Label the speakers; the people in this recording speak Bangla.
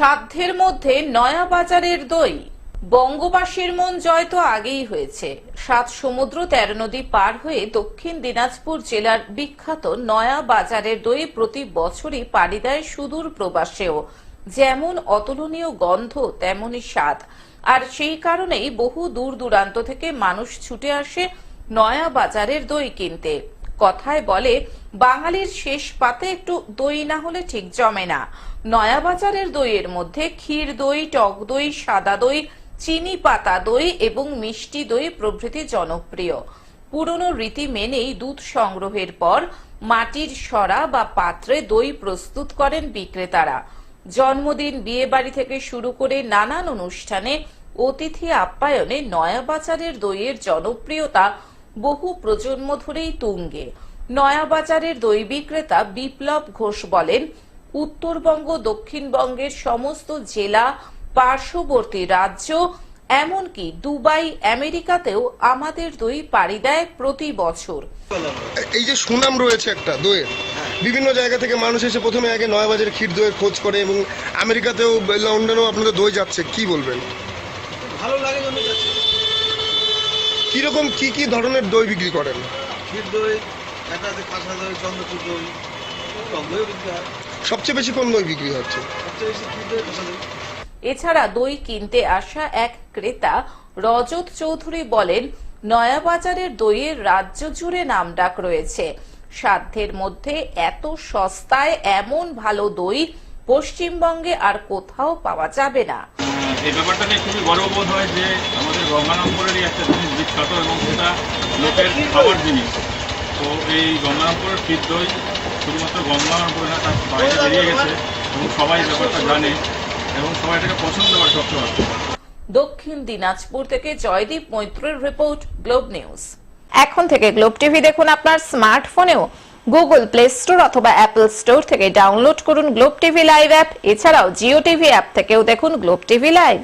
Speaker 1: সাধ্যের মধ্যে নয়া বাজারের দই। বঙ্গবাসীর মন জয় তো আগেই হয়েছে। সাত সমুদ্র তেরো নদী পার হয়ে দক্ষিণ দিনাজপুর জেলার বিখ্যাত নয়া বাজারের দই প্রতি বছরই পাড়ি দেয় সুদূর প্রবাসেও। যেমন অতুলনীয় গন্ধ, তেমনই স্বাদ। আর সেই কারণেই বহু দূর দূরান্ত থেকে মানুষ ছুটে আসে নয়া বাজারের দই কিনতে। কথায় বলে, বাঙালির শেষ পাতে একটু দই না হলে ঠিক জমে না। নয়াবাজারের দইয়ের মধ্যে ক্ষীর দই, টক দই, সাদা দই, চিনি পাতা দই এবং মিষ্টি দই প্রভৃতি জনপ্রিয়। পুরনো রীতি মেনেই দুধ সংগ্রহের পর মাটির সরা বা পাত্রে দই প্রস্তুত করেন বিক্রেতারা। জন্মদিন বিয়ে বাড়ি থেকে শুরু করে নানান অনুষ্ঠানে অতিথি আপ্যায়নে নয়াবাজারের দইয়ের জনপ্রিয়তা বহু প্রজন্ম ধরেই তুঙ্গে। নয়াবাজারের দই বিক্রেতা বিপ্লব ঘোষ বলেন উত্তরবঙ্গ দক্ষিণবঙ্গের সমস্ত জেলা পার্শ্ববর্তী রাজ্য এমনকি দুবাই আমেরিকাতেও আমাদের দই পাড়ি দেয় প্রতি বছর।
Speaker 2: এই যে সুনাম রয়েছে একটা দইয়ের বিভিন্ন জায়গা থেকে মানুষ এসে প্রথমে আগে নয়াবাজারের ক্ষীর দইয়ের খোঁজ করে এবং আমেরিকাতেও লন্ডনেও আপনাদের দই যাচ্ছে কি বলবেন?
Speaker 3: ভালো লাগে
Speaker 2: কীরকম কি কি ধরনের দই বিক্রি করেন?
Speaker 3: ক্ষীর দই একটা আছে কাঁচা দই চন্দ্রচূড় দই টক দইও বিক্রি হয়।
Speaker 2: সবচেয়ে বেশি কোন দই বিক্রি হচ্ছে?
Speaker 3: সবচেয়ে বেশি ক্ষীর দই কাঁচা দই।
Speaker 1: এছাড়া দই কিনতে আসা এক ক্রেতা রজত চৌধুরী বলেন নয়াবাজারের দইয়ের রাজ্য জুড়ে নামডাক রয়েছে। সাধ্যের মধ্যে এত সস্তায় এমন ভালো দই পশ্চিমবঙ্গে আর কোথাও পাওয়া যাবে না।
Speaker 4: এই ব্যাপারটা নিয়ে খুবই গর্ববোধ হয় যে আমাদের গঙ্গারামপুরেরই একটা জিনিস বিখ্যাত এবং সেটা লোকের খাবার জিনিস। তো এই গঙ্গারামপুরের ক্ষীর দই শুধুমাত্র গঙ্গারামপুরে না তার বাইরে বেরিয়ে গেছে এবং সবাই ব্যাপারটা জানে এবং সবাই এটাকে পছন্দ করে সবসময়।
Speaker 1: দক্ষিণ দিনাজপুর থেকে জয়দীপ মৈত্রের রিপোর্ট গ্লোব নিউজ। এখন থেকে গ্লোব টিভি দেখুন আপনার স্মার্টফোনেও। গুগল প্লে স্টোর অথবা অ্যাপল স্টোর থেকে ডাউনলোড করুন গ্লোব টিভি লাইভ অ্যাপ। এছাড়াও জিও টিভি অ্যাপ থেকেও দেখুন গ্লোব টিভি লাইভ।